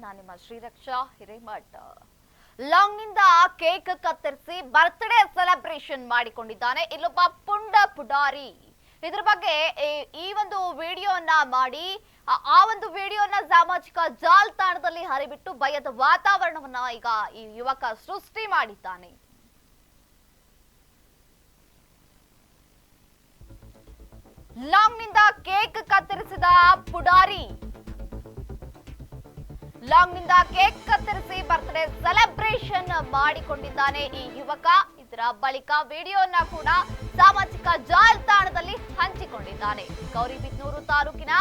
ನಾನು ನಿಮ್ಮ ಶ್ರೀರಕ್ಷಾ ಹಿರೇಮಠ. ಲಾಂಗ್ನಿಂದ ಕೇಕ್ ಕತ್ತರಿಸಿ ಬರ್ತ್ಡೇ ಸೆಲೆಬ್ರೇಷನ್ ಮಾಡಿಕೊಂಡಿದ್ದಾನೆ ಇಲ್ಲೊಬ್ಬ ಪುಂಡ ಪುಡಾರಿ. ಇದ್ರ ಬಗ್ಗೆ ಈ- ಒಂದು ವಿಡಿಯೋನ ಮಾಡಿ, ಆ ಒಂದು ವಿಡಿಯೋನ ಸಾಮಾಜಿಕ ಜಾಲತಾಣದಲ್ಲಿ ಹರಿಬಿಟ್ಟು ಭಯದ ವಾತಾವರಣವನ್ನ ಈಗ ಈ ಯುವಕ ಸೃಷ್ಟಿ ಮಾಡಿದ್ದಾನೆ. ಲಾಂಗ್ನಿಂದ ಕೇಕ್ ಕತ್ತರಿಸಿದ ಪುಡಾರಿ. ಲಾಂಗ್ನಿಂದ ಕೇಕ್ ಕತ್ತರಿಸಿ ಬರ್ತ್ಡೇ ಸೆಲೆಬ್ರೇಷನ್ ಮಾಡಿಕೊಂಡಿದ್ದಾನೆ ಈ ಯುವಕ. ಇದರ ಬಳಿಕ ವಿಡಿಯೋನ ಕೂಡ ಸಾಮಾಜಿಕ ಜಾಲತಾಣದಲ್ಲಿ ಹಂಚಿಕೊಂಡಿದ್ದಾನೆ. ಗೌರಿಬಿದನೂರು ತಾಲೂಕಿನ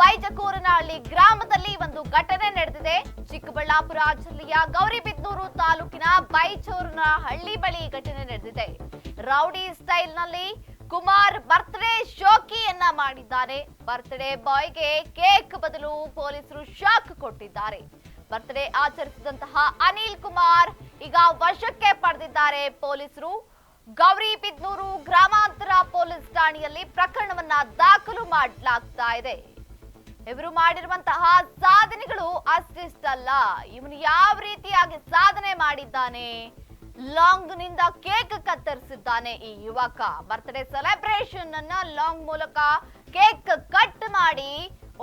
ವೈಜಕೂರನಹಳ್ಳಿ ಗ್ರಾಮದಲ್ಲಿ ಒಂದು ಘಟನೆ ನಡೆದಿದೆ. ಚಿಕ್ಕಬಳ್ಳಾಪುರ ಜಿಲ್ಲೆಯ ಗೌರಿಬಿದನೂರು ತಾಲೂಕಿನ ಬೈಚೂರಿನ ಹಳ್ಳಿ ಬಳಿ ಘಟನೆ ನಡೆದಿದೆ. ರೌಡಿ ಸ್ಟೈಲ್ನಲ್ಲಿ ಕುಮಾರ್ ಬರ್ತ್ಡೇ ಶೋಕಿಯನ್ನ ಮಾಡಿದ್ದಾರೆ ಬರ್ತ್ಡೇ ಬಾಯ್ಗೆ ಕೇಕ್ ಬದಲು ಪೊಲೀಸರು ಶಾಕ್ ಕೊಟ್ಟಿದ್ದಾರೆ. ಬರ್ತ್ಡೇ ಆಚರಿಸಿದಂತಹ ಅನಿಲ್ ಕುಮಾರ್ ಈಗ ವಶಕ್ಕೆ ಪಡೆದಿದ್ದಾರೆ ಪೊಲೀಸರು. ಗೌರಿಬಿದ್ನೂರು ಗ್ರಾಮಾಂತರ ಪೊಲೀಸ್ ಠಾಣೆಯಲ್ಲಿ ಪ್ರಕರಣವನ್ನ ದಾಖಲು ಮಾಡಲಾಗ್ತಾ ಇದೆ. ಇವರು ಮಾಡಿರುವಂತಹ ಸಾಧನೆಗಳು ಅಷ್ಟಿಷ್ಟಲ್ಲ. ಇವನು ಯಾವ ರೀತಿಯಾಗಿ ಸಾಧನೆ ಮಾಡಿದ್ದಾನೆ? ಲಾಂಗ್ನಿಂದ ಕೇಕ್ ಕತ್ತರಿಸಿದ್ದಾನೆ ಈ ಯುವಕ. ಬರ್ತ್ಡೇ ಸೆಲೆಬ್ರೇಷನ್ ಅನ್ನ ಲಾಂಗ್ ಮೂಲಕ ಕೇಕ್ ಕಟ್ ಮಾಡಿ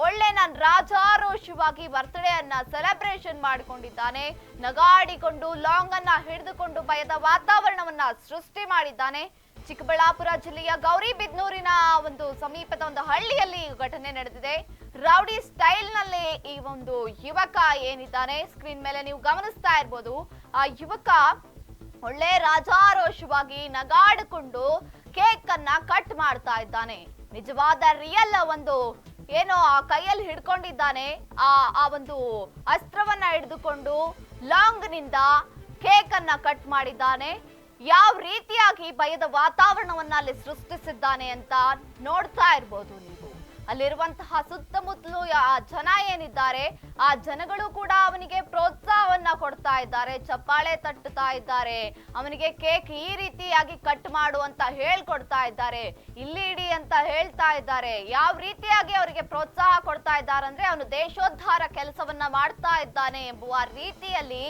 ಒಳ್ಳೆ ನಾನು ರಾಜಾರೋಷವಾಗಿ ಬರ್ತ್ಡೇ ಅನ್ನ ಸೆಲೆಬ್ರೇಷನ್ ಮಾಡಿಕೊಂಡಿದ್ದಾನೆ. ನಗಾಡಿಕೊಂಡು ಲಾಂಗ್ ಅನ್ನ ಹಿಡಿದುಕೊಂಡು ಭಯದ ವಾತಾವರಣವನ್ನ ಸೃಷ್ಟಿ ಮಾಡಿದ್ದಾನೆ. ಚಿಕ್ಕಬಳ್ಳಾಪುರ ಜಿಲ್ಲೆಯ ಗೌರಿಬಿದ್ನೂರಿನ ಒಂದು ಸಮೀಪದ ಒಂದು ಹಳ್ಳಿಯಲ್ಲಿ ಘಟನೆ ನಡೆದಿದೆ. ರೌಡಿ ಸ್ಟೈಲ್ನಲ್ಲಿ ಈ ಒಂದು ಯುವಕ ಏನಿದ್ದಾನೆ? ಸ್ಕ್ರೀನ್ ಮೇಲೆ ನೀವು ಗಮನಿಸ್ತಾ ಇರ್ಬೋದು. ಆ ಯುವಕ ಒಳ್ಳೆ ರಾಜಾರೋಷವಾಗಿ ನಗಾಡಿಕೊಂಡು ಕೇಕ್ ಅನ್ನ ಕಟ್ ಮಾಡ್ತಾ ಇದ್ದಾನೆ. ನಿಜವಾದ ರಿಯಲ್ ಒಂದು ಏನೋ ಆ ಕೈಯಲ್ಲಿ ಹಿಡ್ಕೊಂಡಿದ್ದಾನೆ. ಆ ಆ ಒಂದು ಅಸ್ತ್ರವನ್ನ ಹಿಡಿದುಕೊಂಡು ಲಾಂಗ್ನಿಂದ ಕೇಕ್ ಅನ್ನ ಕಟ್ ಮಾಡಿದ್ದಾನೆ. ಯಾವ ರೀತಿಯಾಗಿ ಭಯದ ವಾತಾವರಣವನ್ನ ಅಲ್ಲಿ ಸೃಷ್ಟಿಸಿದ್ದಾನೆ ಅಂತ ನೋಡ್ತಾ ಇರ್ಬೋದು ನೀವು. ಅಲ್ಲಿರುವಂತಹ ಸುತ್ತಮುತ್ತಲು ಆ ಜನ ಏನಿದ್ದಾರೆ, ಆ ಜನಗಳು ಕೂಡ ಅವನಿಗೆ ಪ್ರೋತ್ಸಾಹವನ್ನ ಕೊಡ್ತಾ ಇದ್ದಾರೆ, ಚಪ್ಪಾಳೆ ತಟ್ಟುತ್ತಾ ಇದ್ದಾರೆ. ಅವನಿಗೆ ಕೇಕ್ ಈ ರೀತಿಯಾಗಿ ಕಟ್ ಮಾಡು ಅಂತ ಹೇಳ್ಕೊಡ್ತಾ ಇದ್ದಾರೆ. ಇಲ್ಲಿ ಇಡಿ ಅಂತ ಹೇಳ್ತಾ ಇದ್ದಾರೆ. ಯಾವ ರೀತಿಯಾಗಿ ಅವರಿಗೆ ಪ್ರೋತ್ಸಾಹ ಕೊಡ್ತಾ ಇದ್ದಾರೆ ಅಂದ್ರೆ ಅವನು ದೇಶೋದ್ಧಾರ ಕೆಲಸವನ್ನ ಮಾಡ್ತಾ ಇದ್ದಾನೆ ಎಂಬುವ ರೀತಿಯಲ್ಲಿ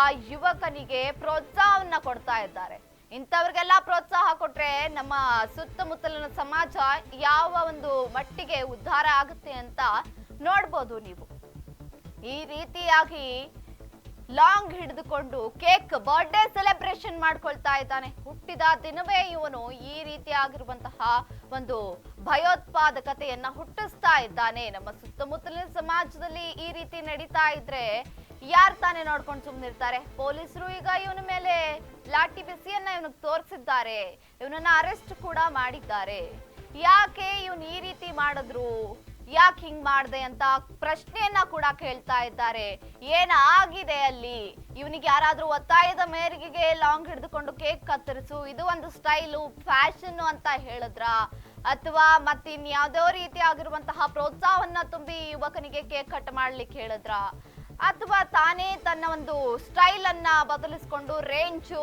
ಆ ಯುವಕನಿಗೆ ಪ್ರೋತ್ಸಾಹವನ್ನ ಕೊಡ್ತಾ ಇದ್ದಾರೆ. ಇಂಥವ್ರಿಗೆಲ್ಲ ಪ್ರೋತ್ಸಾಹ ಕೊಟ್ರೆ ನಮ್ಮ ಸುತ್ತಮುತ್ತಲಿನ ಸಮಾಜ ಯಾವ ಒಂದು ಮಟ್ಟಿಗೆ ಉದ್ಧಾರ ಆಗುತ್ತೆ ಅಂತ ನೋಡ್ಬೋದು ನೀವು. ಈ ರೀತಿಯಾಗಿ ಲಾಂಗ್ ಹಿಡಿದುಕೊಂಡು ಕೇಕ್ ಬರ್ಡೇ ಸೆಲೆಬ್ರೇಷನ್ ಮಾಡ್ಕೊಳ್ತಾ ಇದ್ದಾನೆ. ಹುಟ್ಟಿದ ದಿನವೇ ಇವನು ಈ ರೀತಿ ಆಗಿರುವಂತಹ ಒಂದು ಭಯೋತ್ಪಾದಕತೆಯನ್ನ ಹುಟ್ಟಿಸ್ತಾ ಇದ್ದಾನೆ. ನಮ್ಮ ಸುತ್ತಮುತ್ತಲಿನ ಸಮಾಜದಲ್ಲಿ ಈ ರೀತಿ ನಡೀತಾ ಇದ್ರೆ ಯಾರು ತಾನೇ ನೋಡ್ಕೊಂಡು ಸುಮ್ಮನಿರ್ತಾರೆ ಪೊಲೀಸರು ಈಗ ಇವನ ಮೇಲೆ ಲಾಠಿ ಬಿಸಿಯನ್ನ ಇವನಿಗೆ ತೋರಿಸಿದ್ದಾರೆ. ಇವನನ್ನ ಅರೆಸ್ಟ್ ಕೂಡ ಮಾಡಿದ್ದಾರೆ. ಯಾಕೆ ಇವನು ಈ ರೀತಿ ಮಾಡಿದ್ರು? ಯಾಕೆ ಹಿಂಗ್ ಮಾಡ್ದೆ ಅಂತ ಪ್ರಶ್ನೆಯನ್ನ ಕೂಡ ಕೇಳ್ತಾ ಇದ್ದಾರೆ. ಏನಾಗಿದೆ ಅಲ್ಲಿ? ಇವನಿಗೆ ಯಾರಾದ್ರೂ ಒತ್ತಾಯದ ಮೇರೆಗೆ ಲಾಂಗ್ ಹಿಡಿದುಕೊಂಡು ಕೇಕ್ ಕತ್ತರಿಸು, ಇದು ಒಂದು ಸ್ಟೈಲು ಫ್ಯಾಷನ್ ಅಂತ ಹೇಳಿದ್ರ? ಅಥವಾ ಮತ್ತಿನ್ಯಾವುದೋ ರೀತಿ ಆಗಿರುವಂತಹ ಪ್ರೋತ್ಸಾಹವನ್ನ ತುಂಬಿ ಯುವಕನಿಗೆ ಕೇಕ್ ಕಟ್ ಮಾಡ್ಲಿಕ್ಕೆ ಹೇಳಿದ್ರ? ಅಥವಾ ತಾನೇ ತನ್ನ ಒಂದು ಸ್ಟೈಲ್ ಅನ್ನ ಬದಲಿಸ್ಕೊಂಡು, ರೇಂಜು,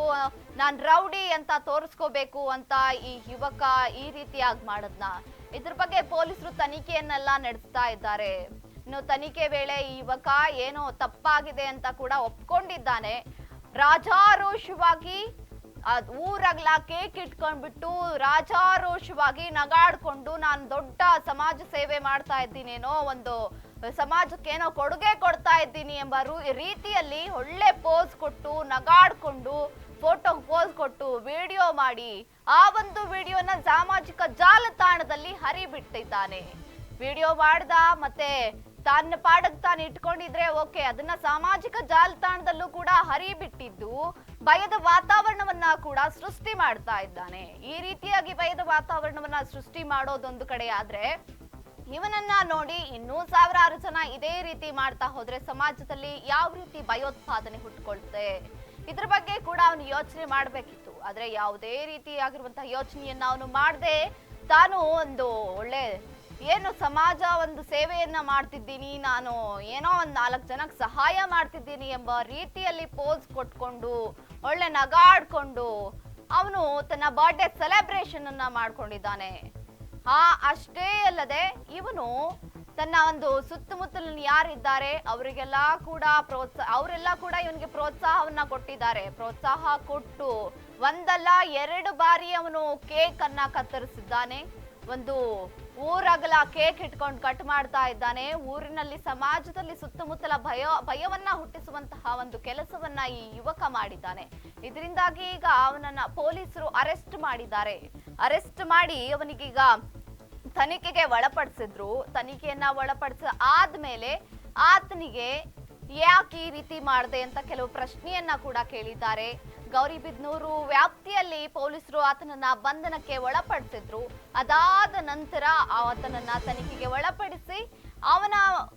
ನಾನ್ ರೌಡಿ ಅಂತ ತೋರಿಸ್ಕೋಬೇಕು ಅಂತ ಈ ಯುವಕ ಈ ರೀತಿಯಾಗಿ ಮಾಡದ್ನ? ಇದ್ರ ಬಗ್ಗೆ ಪೊಲೀಸರು ತನಿಖೆಯನ್ನೆಲ್ಲ ನಡೆಸ್ತಾ ಇದ್ದಾರೆ. ಇನ್ನು ತನಿಖೆ ವೇಳೆ ಈ ಯುವಕ ಏನೋ ತಪ್ಪಾಗಿದೆ ಅಂತ ಕೂಡ ಒಪ್ಕೊಂಡಿದ್ದಾನೆ. ರಾಜಾರೋಷವಾಗಿ ಊರಗ್ಲ ಕೇಕ್ ಇಟ್ಕೊಂಡ್ಬಿಟ್ಟು ರಾಜಾರೋಷವಾಗಿ ನಗಾಡ್ಕೊಂಡು ನಾನು ದೊಡ್ಡ ಸಮಾಜ ಸೇವೆ ಮಾಡ್ತಾ ಇದ್ದೀನೇನೋ ಒಂದು ಸಮಾಜಕ್ಕೇನೋ ಕೊಡುಗೆ ಕೊಡ್ತಾ ಇದ್ದೀನಿ ಎಂಬ ರೀತಿಯಲ್ಲಿ ಒಳ್ಳೆ ಪೋಸ್ ಕೊಟ್ಟು ನಗಾಡ್ಕೊಂಡು ಫೋಟೋ ಪೋಸ್ ಕೊಟ್ಟು ವಿಡಿಯೋ ಮಾಡಿ. ಆ ಒಂದು ವಿಡಿಯೋನ ಸಾಮಾಜಿಕ ಜಾಲತಾಣದಲ್ಲಿ ಹರಿಬಿಟ್ಟಿದ್ದಾನೆ. ವಿಡಿಯೋ ಮಾಡ್ದ ಮತ್ತೆ ತನ್ನ ಪಾಡಕ್ ತಾನು ಇಟ್ಕೊಂಡಿದ್ರೆ ಓಕೆ ಅದನ್ನ ಸಾಮಾಜಿಕ ಜಾಲತಾಣದಲ್ಲೂ ಕೂಡ ಹರಿಬಿಟ್ಟಿದ್ದು ಭಯದ ವಾತಾವರಣವನ್ನ ಕೂಡ ಸೃಷ್ಟಿ ಮಾಡ್ತಾ ಇದ್ದಾನೆ. ಈ ರೀತಿಯಾಗಿ ಭಯದ ವಾತಾವರಣವನ್ನ ಸೃಷ್ಟಿ ಮಾಡೋದೊಂದು ಕಡೆ ಆದ್ರೆ ಇವನನ್ನ ನೋಡಿ ಇನ್ನೂ ಸಾವಿರಾರು ಜನ ಇದೇ ರೀತಿ ಮಾಡ್ತಾ ಹೋದ್ರೆ ಸಮಾಜದಲ್ಲಿ ಯಾವ ರೀತಿ ಭಯೋತ್ಪಾದನೆ ಹುಟ್ಕೊಳ್ತೆ? ಇದ್ರ ಬಗ್ಗೆ ಕೂಡ ಅವನು ಯೋಚನೆ ಮಾಡ್ಬೇಕಿತ್ತು. ಆದ್ರೆ ಯಾವುದೇ ರೀತಿಯಾಗಿರುವಂತಹ ಯೋಚನೆಯನ್ನ ಅವನು ಮಾಡದೆ ತಾನು ಒಂದು ಒಳ್ಳೆ ಏನು ಸಮಾಜ ಒಂದು ಸೇವೆಯನ್ನ ಮಾಡ್ತಿದ್ದೀನಿ, ನಾನು ಏನೋ ಒಂದು ನಾಲ್ಕು ಜನಕ್ಕೆ ಸಹಾಯ ಮಾಡ್ತಿದ್ದೀನಿ ಎಂಬ ರೀತಿಯಲ್ಲಿ ಪೋಸ್ ಕೊಟ್ಕೊಂಡು, ಒಳ್ಳೆ ನಗಾಡ್ಕೊಂಡು ಅವನು ತನ್ನ ಬರ್ಡೇ ಸೆಲೆಬ್ರೇಷನ್ ಅನ್ನ ಮಾಡ್ಕೊಂಡಿದ್ದಾನೆ. ಆ ಅಷ್ಟೇ ಅಲ್ಲದೆ ಇವನು ತನ್ನ ಒಂದು ಸುತ್ತಮುತ್ತಲಿನ ಯಾರಿದ್ದಾರೆ, ಅವರಿಗೆಲ್ಲ ಕೂಡ ಪ್ರೋತ್ಸಾಹ ಅವರೆಲ್ಲ ಕೂಡ ಇವನಿಗೆ ಪ್ರೋತ್ಸಾಹವನ್ನ ಕೊಟ್ಟಿದ್ದಾರೆ. ಪ್ರೋತ್ಸಾಹ ಕೊಟ್ಟು ಒಂದಲ್ಲ ಎರಡು ಬಾರಿ ಅವನು ಕೇಕ್ ಅನ್ನ ಕತ್ತರಿಸಿದ್ದಾನೆ. ಒಂದು ಊರಗಲ ಕೇಕ್ ಇಟ್ಕೊಂಡು ಕಟ್ ಮಾಡ್ತಾ ಇದ್ದಾನೆ. ಊರಿನಲ್ಲಿ, ಸಮಾಜದಲ್ಲಿ ಸುತ್ತಮುತ್ತಲ ಭಯ, ಭಯವನ್ನ ಹುಟ್ಟಿಸುವಂತಹ ಒಂದು ಕೆಲಸವನ್ನ ಈ ಯುವಕ ಮಾಡಿದ್ದಾನೆ. ಇದರಿಂದಾಗಿ ಈಗ ಅವನನ್ನ ಪೊಲೀಸರು ಅರೆಸ್ಟ್ ಮಾಡಿದ್ದಾರೆ. ಅರೆಸ್ಟ್ ಮಾಡಿ ಅವನಿಗೀಗ ತನಿಖೆಗೆ ಒಳಪಡಿಸಿದ್ರು. ತನಿಖೆಯನ್ನ ಒಳಪಡಿಸ ಆದ್ಮೇಲೆ ಆತನಿಗೆ ಯಾಕೆ ಈ ರೀತಿ ಮಾಡಿದೆ ಅಂತ ಕೆಲವು ಪ್ರಶ್ನೆಯನ್ನ ಕೂಡ ಕೇಳಿದ್ದಾರೆ. ಗೌರಿಬಿದ್ನೂರು ವ್ಯಾಪ್ತಿಯಲ್ಲಿ ಪೊಲೀಸರು ಆತನನ್ನ ಬಂಧನಕ್ಕೆ ಒಳಪಡಿಸಿದ್ರು. ಅದಾದ ನಂತರ ಆತನನ್ನ ತನಿಖೆಗೆ ಒಳಪಡಿಸಿ ಅವನ,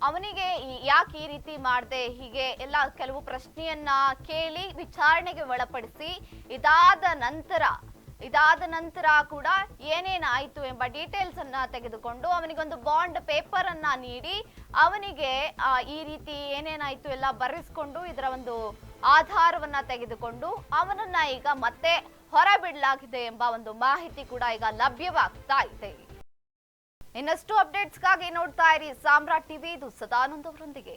ಅವನಿಗೆ ಯಾಕೆ ಈ ರೀತಿ ಮಾಡಿದೆ, ಹೀಗೆ ಎಲ್ಲ ಕೆಲವು ಪ್ರಶ್ನೆಯನ್ನ ಕೇಳಿ ವಿಚಾರಣೆಗೆ ಒಳಪಡಿಸಿ ಇದಾದ ನಂತರ ಇದಾದ ನಂತರ ಕೂಡ ಏನೇನಾಯಿತು ಎಂಬ ಡೀಟೇಲ್ಸ್ ಅನ್ನ ತೆಗೆದುಕೊಂಡು ಅವನಿಗೊಂದು ಬಾಂಡ್ ಪೇಪರ್ ಅನ್ನ ನೀಡಿ ಅವನಿಗೆ ಈ ರೀತಿ ಏನೇನಾಯಿತು ಎಲ್ಲ ಬರೆಸ್ಕೊಂಡು ಇದರ ಒಂದು ಆಧಾರವನ್ನ ತೆಗೆದುಕೊಂಡು ಅವನನ್ನ ಈಗ ಮತ್ತೆ ಹೊರಬಿಡಲಾಗಿದೆ ಎಂಬ ಒಂದು ಮಾಹಿತಿ ಕೂಡ ಈಗ ಲಭ್ಯವಾಗ್ತಾ ಇದೆ. ಇನ್ನಷ್ಟು ಅಪ್ಡೇಟ್ಸ್ಗಾಗಿ ನೋಡ್ತಾ ಇರಿ ಸಾಮ್ರಾಟ್ ಟಿವಿ, ಇದು ಸದಾನಂದ್ ಅವರೊಂದಿಗೆ.